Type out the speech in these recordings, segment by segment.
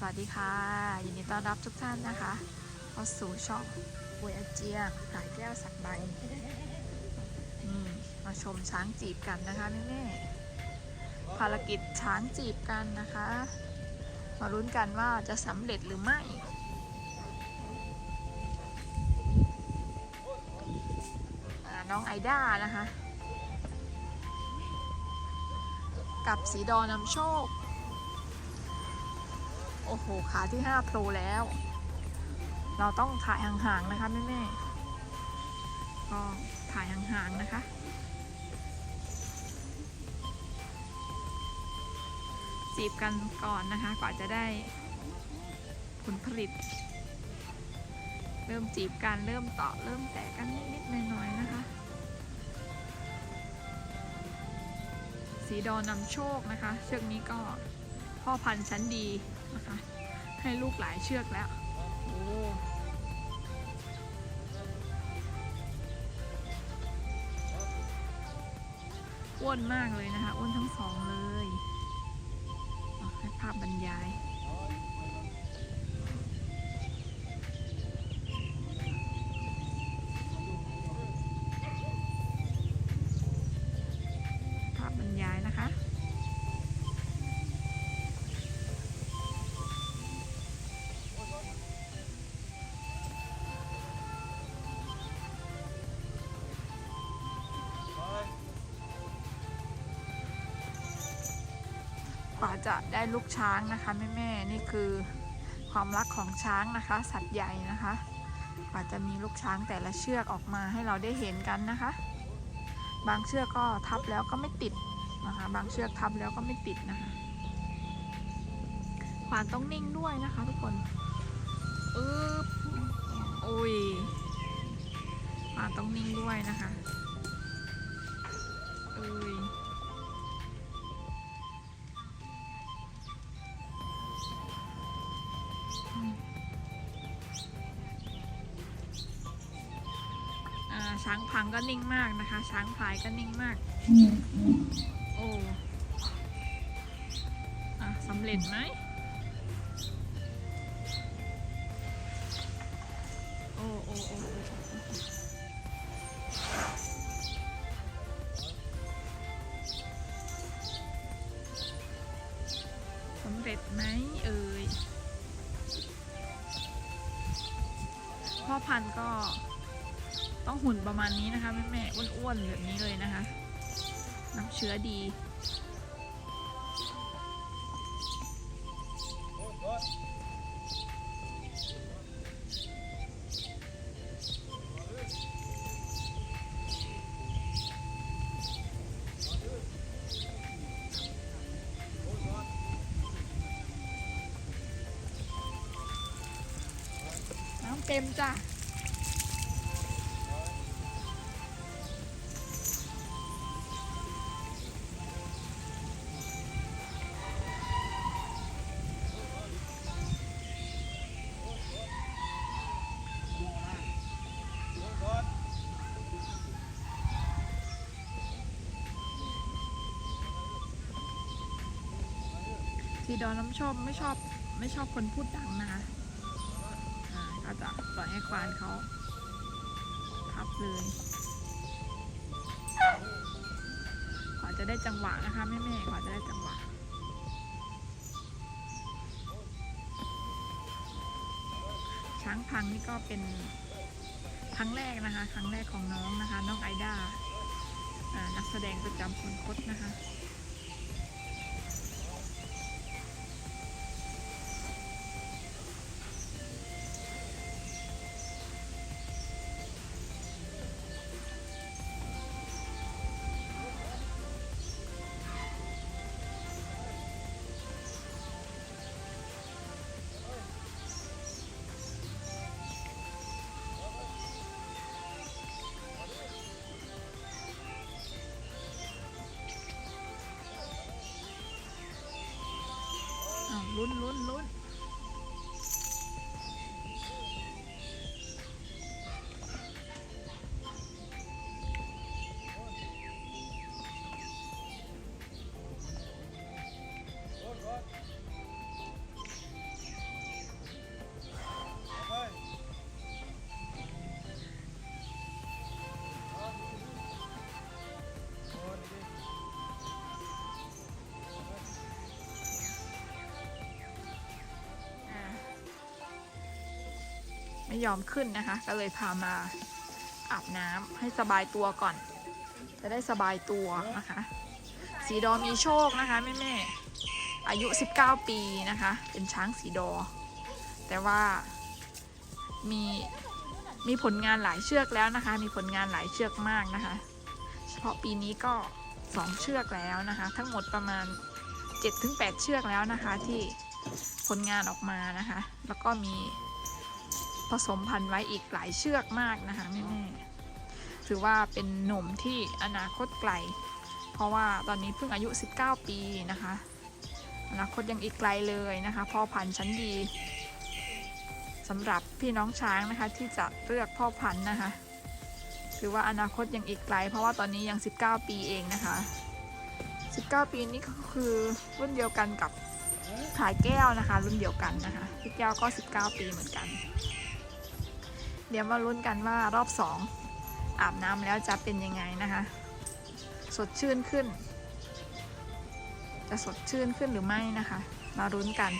สวัสดีค่ะยินดีต้อนรับทุกท่านนะคะเข้าสู่ช่องบวยอาเจียงสายแก้วสักใบมาชมช้างจีบกันนะคะแม่แม่ๆภารกิจช้างจีบกันนะคะ มาลุ้นกันว่าจะสำเร็จหรือไม่น้องไอด้านะคะ กับสีดอนำโชค โอ้โห ขาที่5โผล่แล้ว เราต้องถ่ายห่างๆนะคะแม่ๆก็ถ่ายห่างๆนะคะ จีบกันก่อนนะคะกว่าจะได้ผลผลิต เริ่มจีบกันเริ่มตาะเริ่มแตะกันนิดๆหน่อยๆนะคะสีดอนำโชคนะคะ เชือกนี้ก็พ่อพันธุ์ชั้นดี นะคะ ให้ลูกหลายเชือกแล้วโอ้อ้วนมากเลยนะคะอ้วนทั้งสองเลยให้ภาพบรรยาย ว่าจะได้ลูกช้างนะคะแม่แม่ๆนี่คือความรักของช้างนะคะ สัตว์ใหญ่นะคะกว่าจะมีลูกช้างแต่ละเชือกออกมาให้เราได้เห็นกันนะคะ บางเชือกก็ทับแล้วก็ไม่ติดนะคะ บางเชือกทับแล้วก็ไม่ติดนะคะขวานต้องนิ่งด้วยนะคะทุกคนอึ๊บโอ้ยขวานต้องนิ่งด้วยนะคะเอ้ย ช้างพังก็นิ่งมากนะคะ ช้างพลายก็นิ่งมาก โอ้อะสำเร็จไหมโอ้โอ้โอ้โอ้โอ้สำเร็จไหมเอ่ยพ่อพันธุ์ก็ต้อง หุ่นประมาณนี้นะคะ แม่แม่ๆอ้วนๆแบบนี้เลยนะคะ น้ำเชื้อดีน้ำเต็มจ้ะ ดอนน้ำชอบไม่ชอบไม่ชอบคนพูดดังนะคะก็จะปล่อยให้ควานเขาทับเลยกว่าจะได้จังหวะนะคะแม่แม่ๆกว่าจะได้จังหวะช้างพังนี่ก็เป็นครั้งแรกนะคะ ครั้งแรกของน้องนะคะ น้องไอด้านักแสดงประจำคนคตนะคะ ไม่ยอมขึ้นนะคะ ก็เลยพามาอาบน้ำให้สบายตัวก่อน จะได้สบายตัวนะคะ สีดอมีโชคนะคะแม่แม่ๆอายุ 19 ปีนะคะ เป็นช้างสีดอ แต่ว่ามีมีผลงานหลายเชือกแล้วนะคะ มีผลงานหลายเชือกมากนะคะ เฉพาะปีนี้ก็ 2 เชือกแล้วนะคะ ทั้งหมดประมาณ 7-8 เชือกแล้วนะคะที่ผลงานออกมานะคะ แล้วก็มี ผสมพันธุ์ไว้อีกหลายเชือกมากนะคะแม่ๆถือว่าเป็นหนุ่มที่อนาคตไกล เพราะว่าตอนนี้เพิ่งอายุ 19 ปีนะคะ อนาคตยังอีกไกลเลยนะคะพ่อพันธุ์ชั้นดีสำหรับพี่น้องช้างนะคะที่จะเลือกพ่อพันธุ์นะคะถือว่าอนาคตยังอีกไกล เพราะว่าตอนนี้ยัง 19 ปีเองนะคะ 19 ปีนี้ก็คือรุ่นเดียวกันกับขายแก้วนะคะ รุ่นเดียวกันนะคะพี่แก้วก็ 19 ปีเหมือนกัน เดี๋ยวมาลุ้นกันว่ารอบสองอาบน้ำแล้วจะเป็นยังไงนะคะ สดชื่นขึ้น จะสดชื่นขึ้นหรือไม่นะคะ มาลุ้นกัน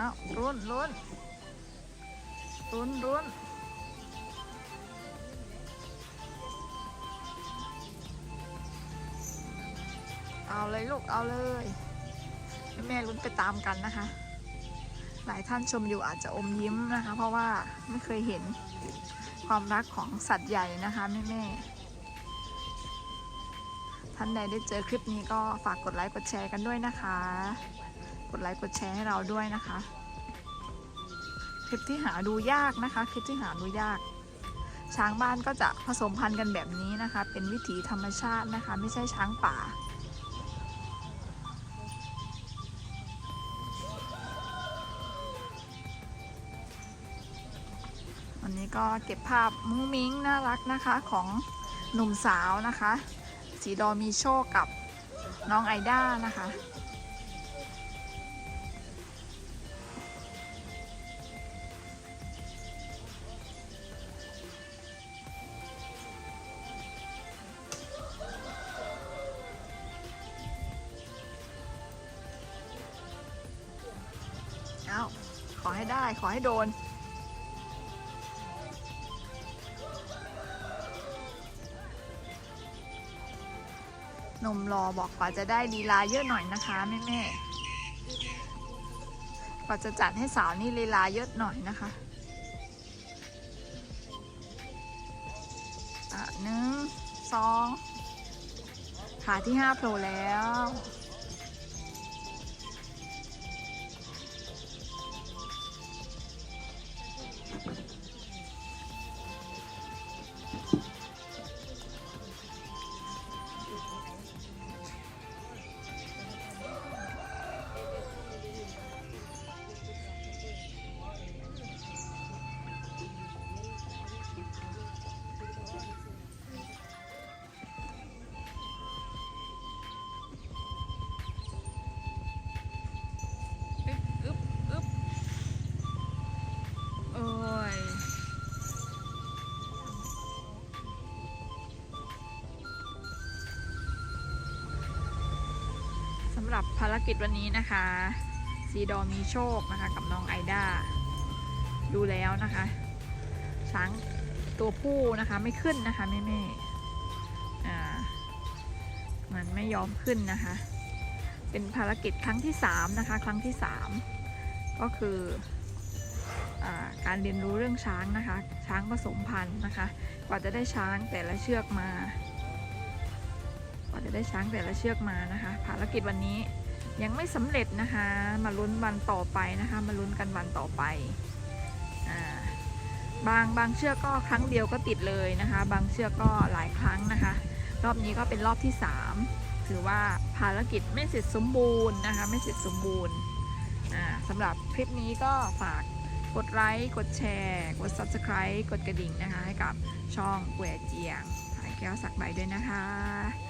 อารุ้นรุ้นรุ้นรุ้นเอาเลยลูกเอาเลยแม่ลุ้นไปตามกันนะคะ หลายท่านชมอยู่อาจจะอมยิ้มนะคะ เพราะว่าไม่เคยเห็นความรักของสัตว์ใหญ่นะคะแม่แม่ๆท่านใดได้เจอคลิปนี้ก็ฝากกดไลค์กดแชร์กันด้วยนะคะ กดไลค์กดแชร์ให้เราด้วยนะคะ คลิปที่หาดูยากนะคะ คลิปที่หาดูยาก ช้างบ้านก็จะผสมพันธุ์กันแบบนี้นะคะ เป็นวิถีธรรมชาตินะคะ ไม่ใช่ช้างป่าวันนี้ก็เก็บภาพมุ้งมิ้งน่ารักนะคะของหนุ่มสาวนะคะ สีดอมีโชคกับน้องไอด้านะคะ ขอให้ได้ ขอให้โดน นมรอบอกกว่าจะได้ลีลาเยอะหน่อยนะคะแม่แม่ๆกว่าจะจัดให้สาวนี่ลีลาเยอะหน่อยนะคะอะหนึ่งสองขาที่ห้าโผล่แล้ว รับภารกิจวันนี้นะคะซีดอมีโชคนะคะ กับน้องไอด้าดูแล้วนะคะช้างตัวผู้นะคะไม่ขึ้นนะคะแม่แม่มันไม่ยอมขึ้นนะคะ เป็นภารกิจครั้งที่ 3 นะคะ ครั้งที่ 3 ก็คืออการเรียนรู้เรื่องช้างนะคะ ช้างผสมพันธุ์นะคะ กว่าจะได้ช้างแต่ละเชือกมา กว่าจะได้ช้างแต่ละเชือกมานะคะ ภารกิจวันนี้ยังไม่สำเร็จนะคะ มาลุ้นวันต่อไปนะคะ มาลุ้นกันวันต่อไปอบางบางเชือกก็ครั้งเดียวก็ติดเลยนะคะ บางเชือกก็หลายครั้งนะคะ รอบนี้ก็เป็นรอบที่ 3 ถือว่าภารกิจไม่เสร็จสมบูรณ์นะคะ ไม่เสร็จสมบูรณ์อ่าสำหรับคลิปนี้ก็ฝากกดไลค์ กดแชร์ กด subscribe กดกระดิ่งนะคะ ให้กับช่องแหวเจียงถ่ายแก้วสักใบด้วยนะคะ